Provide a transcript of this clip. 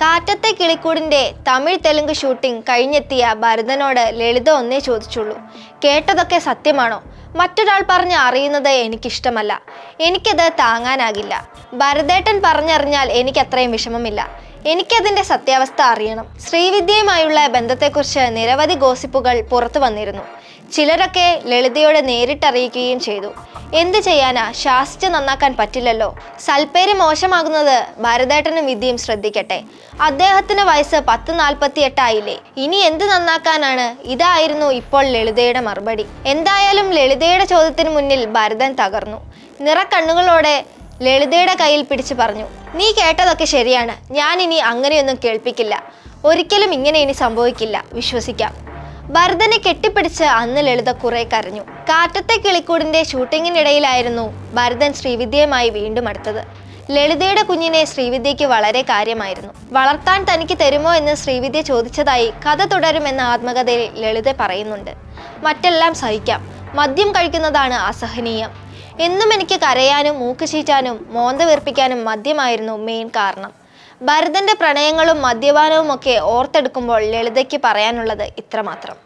കാറ്റത്തെ കിളിക്കൂടിന്റെ തമിഴ് തെലുങ്ക് ഷൂട്ടിംഗ് കഴിഞ്ഞെത്തിയ ഭരതനോട് ലളിത ഒന്നേ ചോദിച്ചുള്ളൂ. കേട്ടതൊക്കെ സത്യമാണോ? മറ്റൊരാൾ പറഞ്ഞ് അറിയുന്നത് എനിക്കിഷ്ടമല്ല. എനിക്കത് താങ്ങാനാകില്ല. ഭരതേട്ടൻ പറഞ്ഞറിഞ്ഞാൽ എനിക്കത്രയും വിഷമമില്ല. എനിക്കതിന്റെ സത്യാവസ്ഥ അറിയണം. ശ്രീവിദ്യയുമായുള്ള ബന്ധത്തെക്കുറിച്ച് നിരവധി ഗോസിപ്പുകൾ പുറത്തു വന്നിരുന്നു. ചിലരൊക്കെ ലളിതയോട് നേരിട്ടറിയിക്കുകയും ചെയ്തു. എന്ത് ചെയ്യാനാ? ശാസിച്ച് നന്നാക്കാൻ പറ്റില്ലല്ലോ. സൽപ്പേര് മോശമാകുന്നത് ഭരതേട്ടനും വിദ്യയും ശ്രദ്ധിക്കട്ടെ. അദ്ദേഹത്തിന് വയസ്സ് പത്ത് നാൽപ്പത്തി എട്ടായില്ലേ ഇനി എന്ത് നന്നാക്കാനാണ്? ഇതായിരുന്നു ഇപ്പോൾ ലളിതയുടെ മറുപടി. എന്തായാലും ലളിതയുടെ ചോദ്യത്തിന് മുന്നിൽ ഭരതൻ തകർന്നു. നിറക്കണ്ണുകളോടെ ലളിതയുടെ കയ്യിൽ പിടിച്ചു പറഞ്ഞു നീ കേട്ടതൊക്കെ ശരിയാണ്. ഞാൻ ഇനി അങ്ങനെയൊന്നും കേൾപ്പിക്കില്ല. ഒരിക്കലും ഇങ്ങനെ ഇനി സംഭവിക്കില്ല. വിശ്വസിക്കാം. ഭരതനെ കെട്ടിപ്പിടിച്ച് അന്ന് ലളിത കുറെ കരഞ്ഞു. കാറ്റത്തെ കിളിക്കൂടിന്റെ ഷൂട്ടിങ്ങിനിടയിലായിരുന്നു ഭരതൻ ശ്രീവിദ്യയുമായി വീണ്ടും അടുത്തത്. ലളിതയുടെ കുഞ്ഞിനെ ശ്രീവിദ്യയ്ക്ക് വളരെ കാര്യമായിരുന്നു. വളർത്താൻ തനിക്ക് തരുമോ? എന്ന് ശ്രീവിദ്യ ചോദിച്ചതായി കഥ തുടരുമെന്ന ആത്മകഥയിൽ ലളിത പറയുന്നുണ്ട്. മറ്റെല്ലാം സഹിക്കാം. മദ്യം കഴിക്കുന്നതാണ് അസഹനീയം. എന്നും എനിക്ക് കരയാനും മൂക്കുശീറ്റാനും മോന്ത വീർപ്പിക്കാനും മദ്യമായിരുന്നു മെയിൻ കാരണം. ഭരതന്റെ പ്രണയങ്ങളും മദ്യപാനവും ഒക്കെ ഓർത്തെടുക്കുമ്പോൾ ലളിതയ്ക്ക് പറയാനുള്ളത് ഇത്രമാത്രം.